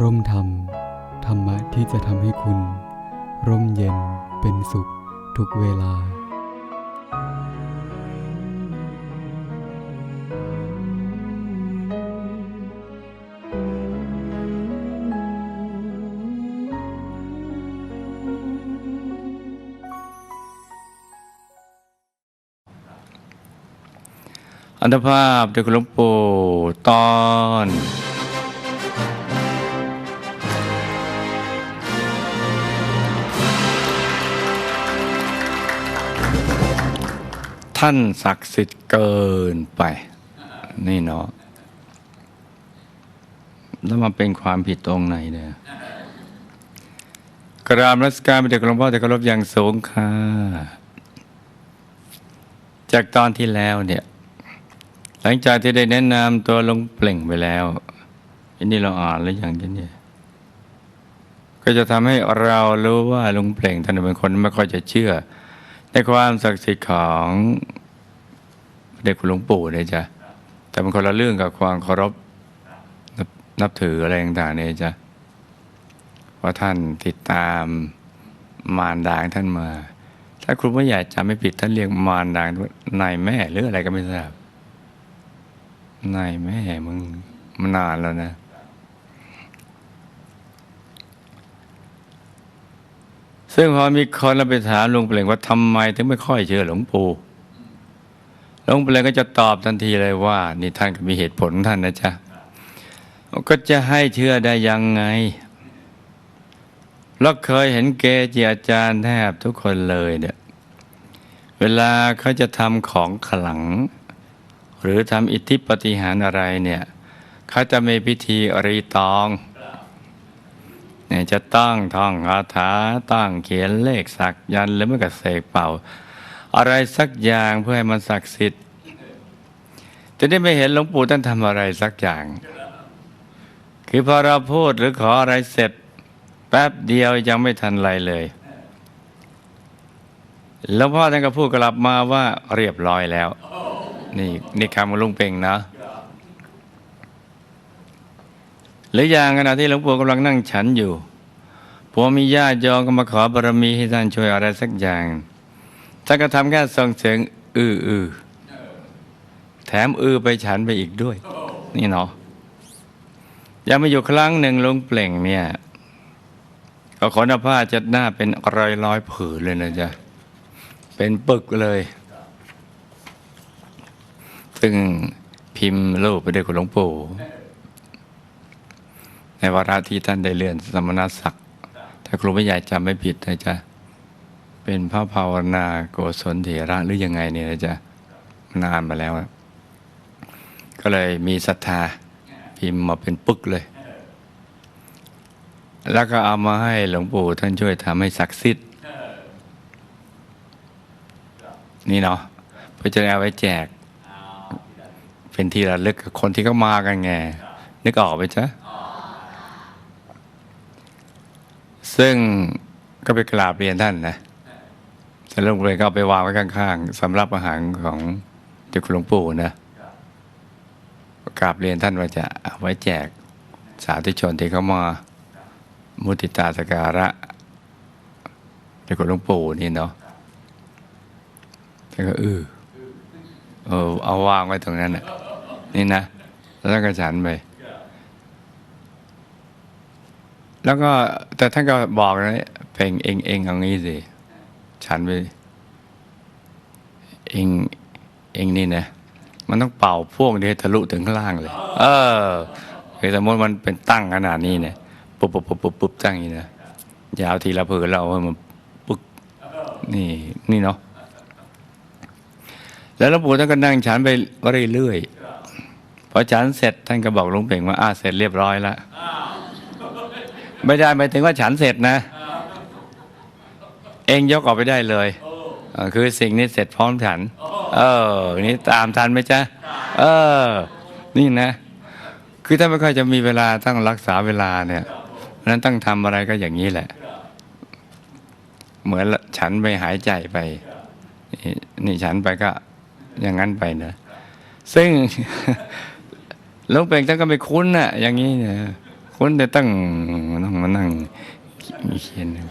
ร่มธรรม ธรรมะที่จะทำให้คุณ ร่มเย็นเป็นสุขทุกเวลา อันธภาพเด็กหลวงปู่ตอน ท่านศักดิ์สิทธิ์เกินไป นี่เนาะแล้วมาเป็นความผิดตรงไหนเนี่ยกราบรัศการเป็นเด็กหลวงพ่อแต่เคารพอย่างสูงค่ะ จากตอนที่แล้วเนี่ย หลังจากที่ได้แนะนำตัวลงเปล่งไปแล้วอันนี้เราอ่านแล้วอย่างนี้ก็จะทำให้เรารู้ว่าลุงเปล่งท่านเป็นคนไม่ค่อยจะเชื่อ ในความศักดิ์สิทธิ์ของเด็กคุณหลวงปู่เนี่ยจ้ะแต่เป็นคนละเรื่องกับความเคารพนับนับถืออะไรต่างๆเนี่ยจ้ะเพราะท่านติดตามมารดางท่านมา ถ้าครูไม่ใหญ่จำไม่ผิดท่านเรียกมารดานายแม่หรืออะไรก็ไม่ทราบนายแม่มึงมานานแล้วนะ ซึ่งพอมีคนเราไปถามหลวงเปล่งว่าทำไมถึงไม่ค่อยเชื่อหลวงปู่หลวงเปล่งก็จะตอบทันทีเลยว่า นี่ท่านก็มีเหตุผลท่านนะจ๊ะก็จะให้เชื่อได้ยังไงเราเคยเห็นเกจิอาจารย์แทบทุกคนเลยเนี่ยเวลาเขาจะทำของขลัง หรือทำอิทธิปฏิหารอะไรเนี่ยเขาจะมีพิธีรีตอง เนี่ยจะต้องท่องคาถาตั้งเขียนเลขสักยันหรือไม่ก็เสกเป่า อะไรสักอย่างเพื่อให้มันศักดิ์สิทธิ์จะได้ไม่เห็นหลวงปู่ท่านทำอะไรสักอย่าง คือพอเราพูดหรือขออะไรเสร็จ แป๊บเดียวยังไม่ทันไรเลยหลวพ่อท่านก็พูดกลับมาว่าเรียบร้อยแล้ว นี่นี่คำของลุงเป่งนะหรืออย่างขณะที่หลวงปู่กำลังนั่งฉันอยู่ พอมีญาติโยมก็มาขอบารมีให้ท่านช่วยอะไรสักอย่างท่านก็ทำแค่ส่งเสียงอืออือแถมอือไปฉันไปอีกด้วย นี่เนาะยังมาอยู่ครั้งหนึ่งลุงเปล่งเนี่ย ก็ขนผ้าจัดหน้าเป็นรอยร้อยผืนเลยนะจ๊ะ เป็นปึกเลย ซึ่งพิมพ์รูปไปด้วยคุณหลวงปู่ในวาระที่ท่านได้เลื่อนสมณศักดิ์ ถ้าครูไม่ใหญ่จำไม่ผิดนะจ๊ะเป็นพระภาวนาโกศลเถระหรือยังไงเนี่ยนะจ๊ะนานมาแล้ว ก็เลยมีศรัทธาพิมพ์มาเป็นปึกเลย แล้วก็เอามาให้หลวงปู่ท่านช่วยทำให้ศักดิ์สิทธิ์นี่เนาะเพื่อจะเอาไว้แจก เป็นที่ระลึกกับคนที่เขามากันไง นึกออกไหมจ๊ะ ซึ่งก็ไปกราบเรียนท่านนะแต่หลวงปู่ก็เอาไปวางไว้ข้างๆสำหรับอาหารของเจ้าคุณหลวงปู่นะกราบเรียนท่านว่าจะเอาไว้แจกสาธุชนที่เขามามุติตาสการะเจ้าคุณหลวงปู่นี่เนาะท่านก็เออเออเอาวางไว้ตรงนั้นน่ะนี่นะ แล้วก็ฉันไป แล้วก็แต่ท่านก็บอกนะเพลงเองเองเอางนี้สิ ฉันไปเองเองนี่นะ มันต้องเป่าพวกนี้ให้ทะลุถึงข้างล่างเลย เออคือสมมติมันเป็นตั้งขนาดนี้เนี่ยปุ๊บปุ๊บปุ๊บปุ๊บปุ๊บตั้งอย่างนี้นะยาวทีละผืนเราให้มันปึ๊กนี่นี่เนาะแล้วหลวงปู่ท่านก็นั่งฉันไปเรื่อยๆพอฉันเสร็จท่านก็บอกหลุงเป่งว่าอาเสร็จเรียบร้อยแล้ว ไม่ได้หมายถึงว่าฉันเสร็จนะ เองยกออกไปได้เลยคือสิ่งนี้เสร็จพร้อมฉัน เออ นี่ตามทันไหมจ๊ะ เออ นี่นะ คือถ้าไม่ค่อยจะมีเวลาต้องรักษาเวลาเนี่ยเพราะฉะนั้นต้องทำอะไรก็อย่างนี้แหละ เหมือนฉันไปหายใจไป นี่ฉันไปก็อย่างนั้นไปนะ ซึ่งลวงเป่งท่านก็ไม่คุ้นน่ะอย่างนี้เนี่ย คุณแต่ตั้งต้องมานั่งมีเขียนอยู่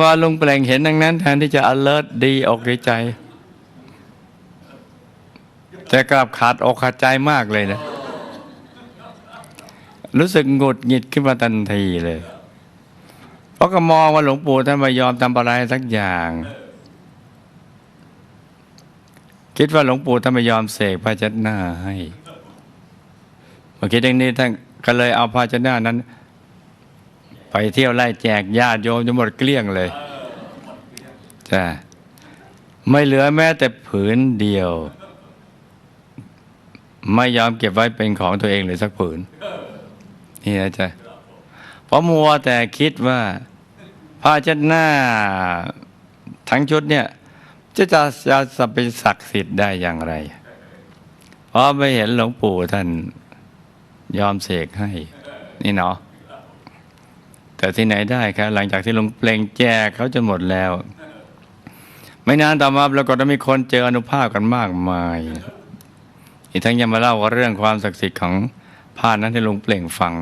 พอลุงเปลงเห็นดังนั้นแทนที่จะ alert ดีอกดีใจ แต่กลับขาดอกขาดใจมากเลยนะ รู้สึกหงุดหงิดขึ้นมาทันทีเลย เพราะก็มองว่าหลวงปู่ท่านไม่ยอมทำอะไรสักอย่าง คิดว่าหลวงปู่ท่านไม่ยอมเสกผ้าเช็ดหน้าให้ เมื่อคิดอย่างนี้ท่านก็เลยเอาผ้าเช็ดหน้านั้น ไปเที่ยวไล่แจกญาติโยมจนหมดเกลี้ยงเลยจ้ะไม่เหลือแม้แต่ผืนเดียว ไม่ยอมเก็บไว้เป็นของตัวเองเลยสักผืนนี่นะจ๊ะเพราะมัวแต่คิดว่าผ้าเช็ดหน้า ทั้งชุดเนี่ยจะจะจะจะเป็นศักดิ์สิทธิ์ได้อย่างไร เพราะไม่เห็นหลวงปู่ท่าน ยอมเสกให้ นี่เนาะแต่ที่ไหนได้ครับหลังจากที่ลงเพลงแจกเขาจนหมดแล้ว ไม่นานต่อมาปรากฏว่ามีคนเจออนุภาพกันมากมาย อีกทั้งยังมาเล่าว่าเรื่องความศักดิ์สิทธิ์ของผ้านั้นให้ลงเปล่งฟัง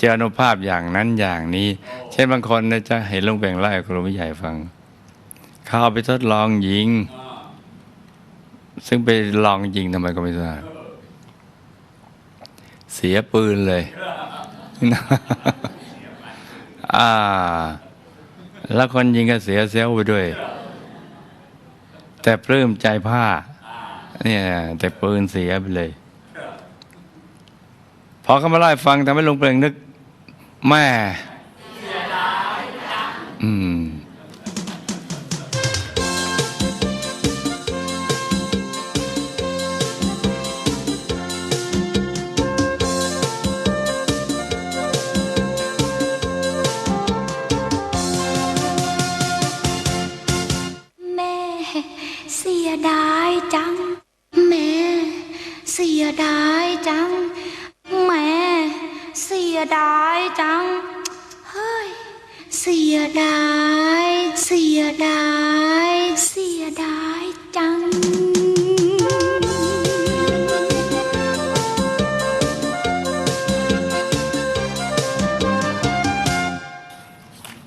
เจออนุภาพอย่างนั้นอย่างนี้ เช่นบางคนนะจะเห็นลงเปล่งเล่ครูวิใหญ่ฟัง เข้าไปทดลองยิง ซึ่งไปลองยิงทำไมก็ไม่ทราบ เสียปืนเลยอ่า แล้วคนยิงก็เสียเซลล์ไปด้วย แต่ปลื้มใจผ้า เนี่ย แต่ปืนเสียไปเลย พอเขามาเล่าให้ฟังทำให้ลุงเปล่งนึก แม่อืม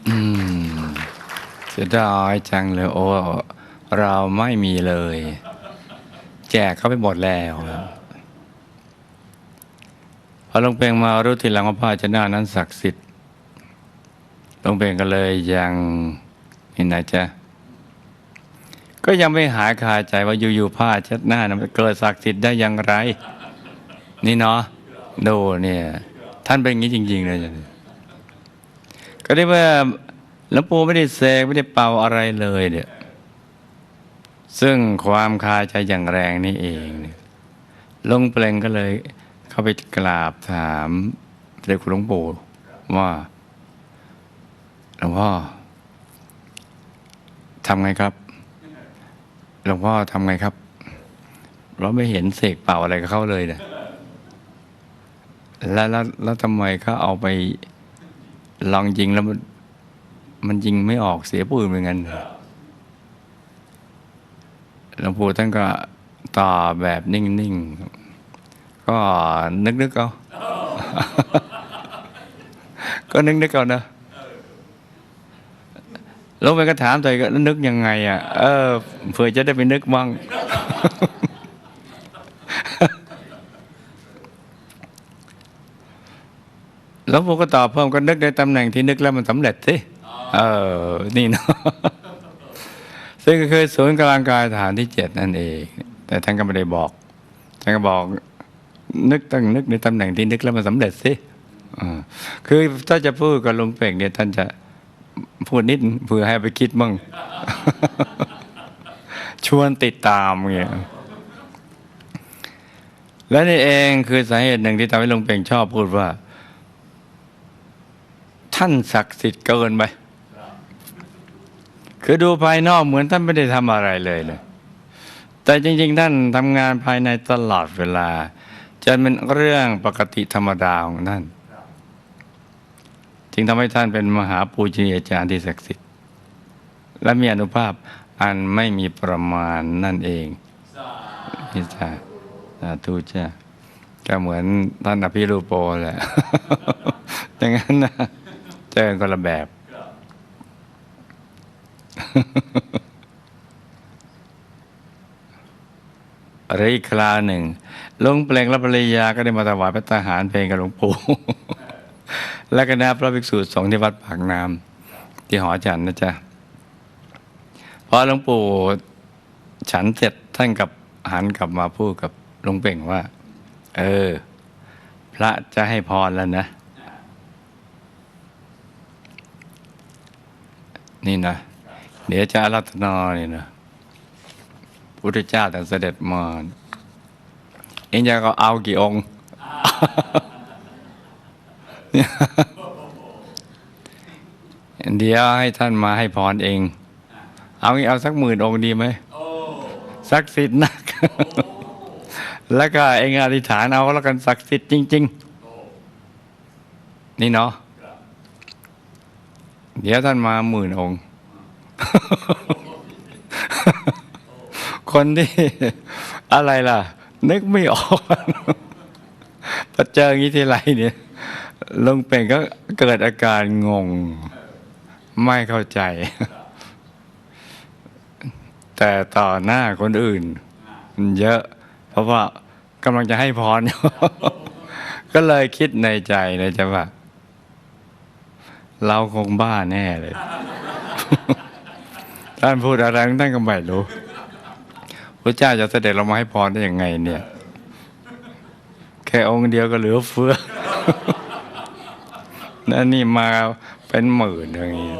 อืมเสียดายจังเลยโอ้เราไม่มีเลย แจกเขาไปหมดแล้วพอหลวงเปงมารู้ทีหลังว่าผ้าชนานั้นศักดิ์สิทธิ์หลวงเปงก็เลยยังเห็นี่นจ๊ะก็ยังไม่หายคาใจว่าอยู่ๆผ้าเช็ดหน้านะมันเกิดศักดิ์สิทธิ์ได้อย่างไร นี่เนาะดูเนี่ย ท่านเป็นอย่างนี้จริง ๆ เลย ก็ได้ว่าหลวงปู่ไม่ได้เสกไม่ได้เป่าอะไรเลยเนี่ยซึ่งความคาใจอย่างแรงนี่เองเลงเปลงก็เลย เข้าไปกราบถามเด็กคุณหลวงปู่ว่าหลวงพ่อทำไงครับหลวงพ่อทำไงครับ เราไม่เห็นเสกเป่าอะไรกับเขาเลยเนี่ยแล้วแล้วแล้วทำไมเขาเอาไป ลองยิงแล้วมันมันยิงไม่ออกเสียปืนเหมือนกันหลวงปู่ท่านก็ตอบแบบนิ่งๆ ก็นึกๆเอา ก็นึกๆเอานะแลงไปก็ถามตัวเองก็นึกยังไงอะ เออเผื่อจะได้ไปนึกมั่ง แล้วผมก็ตอบเพิ่มก็นึกในตำแหน่งที่นึกแล้วมันสำเร็จสิเออ นี่เนาะซึ่งก็คือศูนย์กลางกายฐานที่เจ็ดนั่นเอง แต่ท่านก็ไม่ได้บอกท่านก็บอก นึกตั้งนึกในตำแหน่งที่นึกแล้วมันสำเร็จสิอ่าคือถ้าจะพูดกับลุงเป่งเนี่ยท่านจะพูดนิดเพื่อให้ไปคิดมั่งชวนติดตามเงี้ยและนี่เองคือสาเหตุหนึ่งที่ทำให้ลุงเป่งชอบพูดว่า ท่านศักดิ์สิทธิ์เกินไปคือดูภายนอกเหมือนท่านไม่ได้ทำอะไรเลยเลย แต่จริง ๆ ท่านทำงานภายในตลอดเวลาจะเป็นเรื่องปกติธรรมดาของท่าน จึงทำให้ท่านเป็นมหาปูชนียาจารย์ที่ศักดิ์สิทธิ์ และมีอนุภาพอันไม่มีประมาณนั่นเองนี่จ้าสาธุจ้าก็เหมือนท่านอภิรูปโปแหละอย่างนั้นนะ เจอกันคนละแบบ หรืออีกคราวหนึ่งลุงเปล่งและภรรยาก็ได้มาถวายพระทหารเพลงกับหลวงปู่และคณะพระภิกษุสงฆ์ที่วัดปากน้ำที่หอฉันนะจ๊ะพอหลวงปู่ฉันเสร็จท่านกับหันกลับมาพูดกับหลวงเป่งว่า เออ พระจะให้พรแล้วนะ นี่นะเดี๋ยวจะอารัตนานี่นะพุทธเจ้าแต่เสด็จมาเองจะก็เอากี่องค์เนี่เดี๋ยวให้ท่านมาให้พรเอง เอางี้เอาสักหมื่นองค์ดีไหมศักดิ์สิทธิ์นัก แล้วก็เองอธิษฐานเอาแล้วกันศักดิ์สิทธิ์จริง ๆ นี่เนาะ เดี๋ยวท่านมาหมื่นองค์ คนที่อะไรล่ะ นึกไม่ออกพอเจออย่างนี้ทีไรเนี่ยลงเป็นก็เกิดอาการงง ไม่เข้าใจ แต่ต่อหน้าคนอื่น เยอะ เพราะว่ากำลังจะให้พรอยก็เลยคิดในใจเลยจะว่า เราคงบ้าแน่เลย ท่านพูดอะไรท่านก็ไม่รู้พระเจ้าจะเสด็จลงมาให้พรได้ยังไง เนี่ย แค่องค์เดียวก็เหลือเฟือนั่นนี่มาเป็นหมื่นอย่างนี้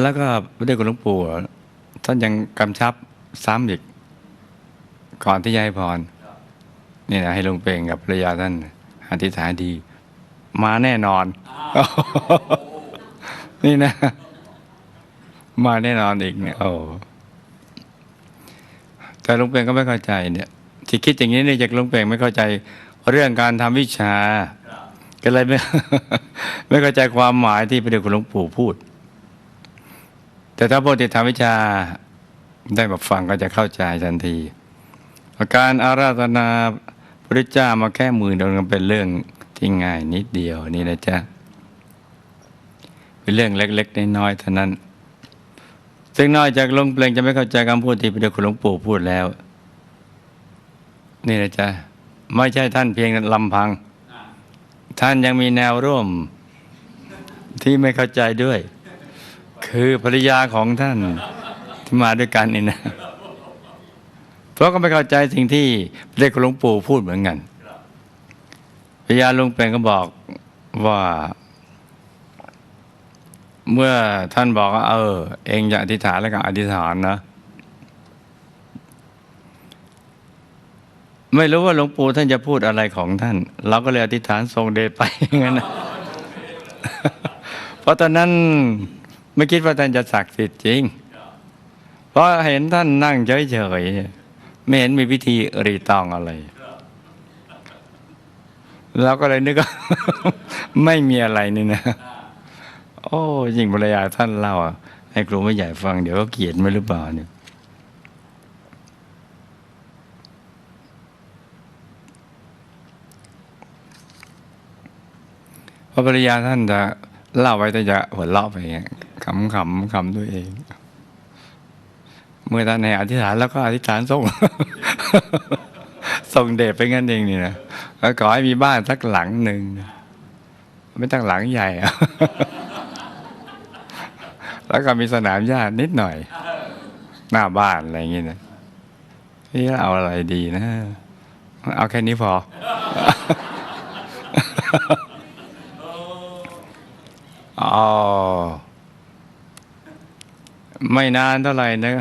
แล้วก็พระเดชคุณหลวงปู่ท่านยังกำชับซ้ำอีก ก่อนที่จะให้พร นี่นะให้ลุงเปงกับภรรยาท่าน อธิษฐานดี มาแน่นอน นี่นะ มาแน่นอนอีกเนี่ยโอ้แต่ลุงเปงก็ไม่เข้าใจเนี่ย ที่คิดอย่างนี้เนี่ยจากลุงเปงไม่เข้าใจ เรื่องการทำวิชา ก็เลยไม่ไม่เข้าใจความหมายที่พระเดชคุณหลวงปู่พูด แต่ถ้าพวกที่ทำวิชาได้มาฟังก็จะเข้าใจทันที การอาราธนา พระเจ้ามาแค่หมื่นเดียวกันเป็นเรื่องที่ง่ายนิดเดียวนี่นะจ๊ะเป็นเรื่องเล็ก ๆ น้อยๆเท่านั้น ซึ่งนอกจากหลวงเปลงจะไม่เข้าใจคำพูดที่พระเดชคุณหลวงปู่พูดแล้ว นี่นะจ๊ะไม่ใช่ท่านเพียงลำพัง ท่านยังมีแนวร่วมที่ไม่เข้าใจด้วย คือภรรยาของท่านที่มาด้วยกันนี่นะ ราะก็ไม่เข้าใจสิ่งที่เดชคุณหลวงปู่พูดเหมือนกันภรรยาลุงเปลงก็บอกว่า เมื่อท่านบอกว่า เออ เองจะอธิษฐานแล้วก็อธิษฐานนะ ไม่รู้ว่าหลวงปู่ท่านจะพูดอะไรของท่าน เราก็เลยอธิษฐานทรงเดชไปอย่างนั้นนะเพราะตอนนั้นไม่คิดว่าท่านจะศักดิ์สิทธิ์จริง เพราะเห็นท่านนั่งเฉยๆ ไม่เห็นมีพิธีรีตองอะไรเราก็เลยนึกว่าไม่มีอะไรนี่นะ โอ้ยิ่งภรรยาท่านเล่าอะให้ครูไม่ใหญ่ฟังเดี๋ยวก็เกลียดไม่หรือเปล่าเนี่ยพราะภรรยาท่านจะเล่าไว้แต่จะหัวเราะไปขำขำขำตัวเอง เมื่อท่านในอธิษฐานแล้วก็อธิษฐานส่งส่งเดชไปงั้นเองนี่นะแล้วขอให้มีบ้านสักหลังหนึ่งไม่ต้องหลังใหญ่แล้วก็มีสนามหญ้านิดหน่อย หน้าบ้านอะไรอย่างเงี้ยนะนี่เอาอะไรดีนะ เอาแค่นี้พอ อ๋อ ไม่นานเท่าไหร่นะ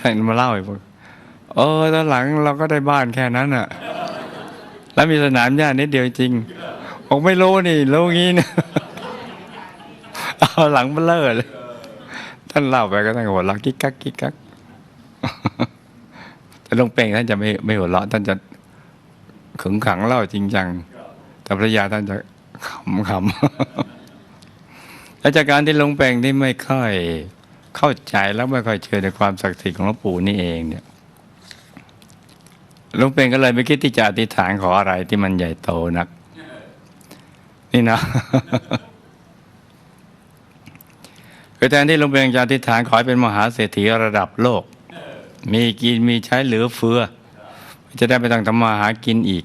ท่านมาเล่าอีกบอกเออตอนหลังเราก็ได้บ้านแค่นั้นอะแล้วมีสนามหญ้านิดเดียวจริงบอกไม่รู้นี่รู้งี้นะเอาหลังเบลอเลยท่านเล่าไปก็ท่านก็หัวเราะกิ๊กกักกิ๊กกักแต่หลวงเป่งท่านจะไม่ไม่หัวเราะท่านจะขึงขังเล่าจริงจังแต่ภรรยาท่านจะขำขำและจากการที่หลวงเป่งที่ไม่ค่อย เข้าใจแล้วไม่ค่อยเชื่อในความศักดิ์สิทธิ์ของหลวงปู่นี่เองเนี่ยหลุงเป็นก็เลยไม่คิดที่จะอธิษฐานขออะไรที่มันใหญ่โตนัก นี่นะคือแทนที่หลุงเป็นจะอธิษฐานขอให้เป็นมหาเศรษฐีระดับโลก มีกินมีใช้เหลือเฟือ จะได้ไปต้องทำมาหากินอีก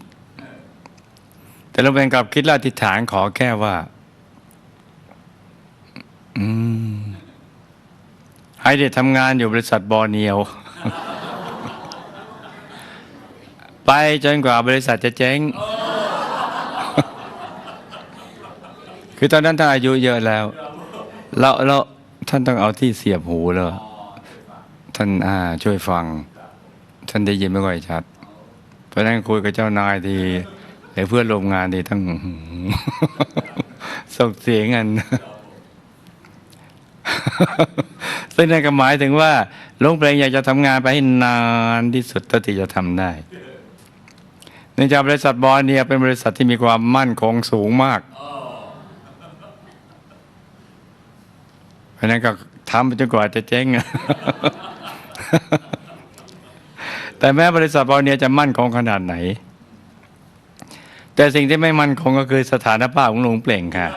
แต่หลุงเป็นกลับคิดละอธิษฐานขอแค่ว่า อืม ให้ได้ทำงานอยู่บริษัทบอเนียว ไปจนกว่าบริษัทจะเจ๊ง คือตอนนั้นท่านอายุเยอะแล้วแล้วแล้วท่านต้องเอาที่เสียบหูแล้วท่านอ่าช่วยฟัง ท่านได้ยินไม่ค่อยชัด เพราะนั้นคุยกับเจ้านายทีหรือเพื่อนร่วมงานทีทั้งส่งเสียงกัน ซึ่งนั่นก็หมายถึงว่าลุงเพลงอยากจะทำงานไปให้นานที่สุดเท่าที่จะทำได้เนื่องจากบริษัทบอลเนี่ยเป็นบริษัทที่มีความมั่นคงสูงมาก เพราะนั้นก็ทำไปจนกว่าจะเจ๊งแต่แม้บริษัทบอลเนี่ยจะมั่นคงขนาดไหน แต่สิ่งที่ไม่มั่นคงก็คือสถานภาพของลุงเปล่งค่ะ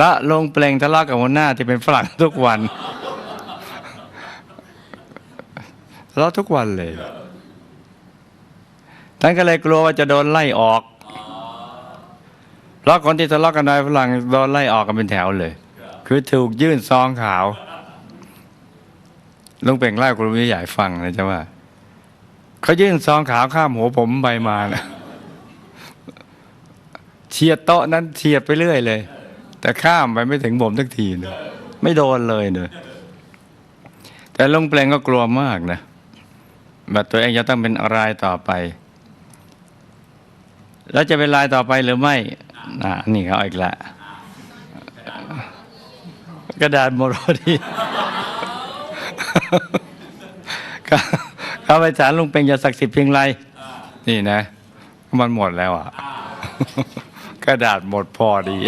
ละลงเปลงทะเลาะกับหัวหน้าที่เป็นฝรั่งทุกวันทะเลาะทุกวันเลยท่านก็เลยกลัวว่าจะโดนไล่ออก เพราะคนที่ทะเลาะกันนายฝรั่งโดนไล่ออกกันเป็นแถวเลย คือถูกยื่นซองขาว ลุงเปล่งไล่คุณวิใหญ่ฟังนะจ๊ะว่าเขายื่นซองขาวข้ามหัวผมไปมานะเฉียดโต๊ะนั้นเฉียดไปเรื่อยเลย แต่ข้ามไปไม่ถึงผมสักทีเลยไม่โดนเลยเนยแต่ลุงเปลงก็กลัวมากนะแบบตัวเองจะต้องเป็นรายต่อไป แล้วจะเป็นรายต่อไปหรือไม่อะนี่เขาอีกละกระดาษโมโรดีเขาไปถามลุงเปงจะศักดิ์สิทธิ์เพียงไรนี่นะ มันหมดแล้วอะ กระดาษหมดพอดี